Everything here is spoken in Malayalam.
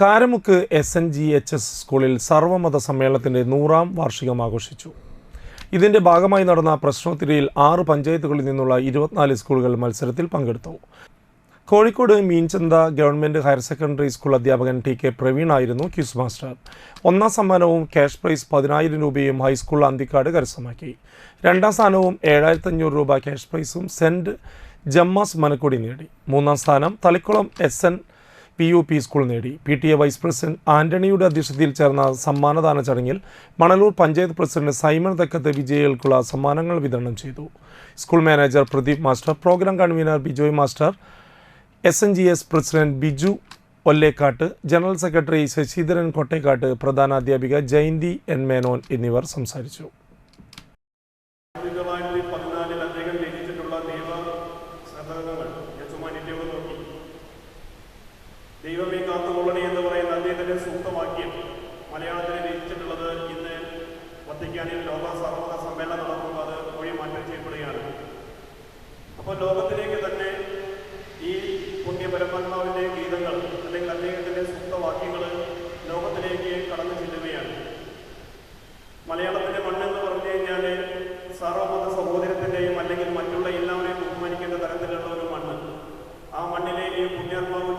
Karamukku S N G H S സ്കൂളിൽ സർവമത സമ്മേളനത്തിന്റെ നൂറാം വാർഷികം ആഘോഷിച്ചു. ഇതിന്റെ ഭാഗമായി നടന്ന പ്രശ്നോത്തരിയിൽ ആറ് പഞ്ചായത്തുകളിൽ നിന്നുള്ള ഇരുപത്തിനാല് സ്കൂളുകൾ മത്സരത്തിൽ പങ്കെടുത്തു. Kozhikode Meenchantha government higher secondary school അധ്യാപകൻ ടി കെ പ്രവീൺ ആയിരുന്നു ക്യൂസ് മാസ്റ്റർ. ഒന്നാം സമ്മാനവും ക്യാഷ് പ്രൈസ് പതിനായിരം രൂപയും ഹൈസ്കൂൾ അന്തിക്കാട് കരസ്ഥമാക്കി. രണ്ടാം സ്ഥാനവും ഏഴായിരത്തി അഞ്ഞൂറ് രൂപ ക്യാഷ് പ്രൈസും സെന്റ് ജമ്മാസ് മനക്കൂടി നേടി. മൂന്നാം സ്ഥാനം Thalikulam S N U P P school നേടി. P T A vice president ആന്റണിയുടെ അധ്യക്ഷതയിൽ ചേർന്ന സമ്മാനദാന ചടങ്ങിൽ മണലൂർ പഞ്ചായത്ത് പ്രസിഡന്റ് സൈമൺ തക്കത്ത് വിജയികൾക്കുള്ള സമ്മാനങ്ങൾ വിതരണം ചെയ്തു. School manager Pradeep master programme convener Bijoy master S N G S president Biju Ollekkat general secretary Sasidharan Kottekkat പ്രധാന അധ്യാപിക ജയന്തി എൻ മേനോൻ എന്നിവർ സംസാരിച്ചു. ദൈവമേ കാത്തുകൊള്ളണി എന്ന് പറയുന്ന അദ്ദേഹത്തിന്റെ സൂക്തവാക്യം മലയാളത്തിൽ രചിച്ചിട്ടുള്ളത് ഇന്ന് വത്തിക്കാനിൽ ലോക സർവത സമ്മേളനം നടക്കുമ്പോൾ അത് വഴി മാറ്റം ചെയ്യപ്പെടുകയാണ്. അപ്പോൾ ലോകത്തിലേക്ക് തന്നെ ഈ പുണ്യ പരമാത്മാവിന്റെ ഗീതങ്ങൾ അല്ലെങ്കിൽ അദ്ദേഹത്തിന്റെ സൂക്തവാക്യങ്ങൾ ലോകത്തിലേക്ക് കടന്നു ചെല്ലുകയാണ്. മലയാളത്തിന്റെ മണ്ണെന്ന് പറഞ്ഞു കഴിഞ്ഞാൽ സർവമത സഹോദരത്തിന്റെയും അല്ലെങ്കിൽ മറ്റുള്ള എല്ലാവരെയും ബഹുമാനിക്കേണ്ട തരത്തിലുള്ള ഒരു മണ്ണ്. ആ മണ്ണിലേക്ക് ഈ പുണ്യാത്മാവ്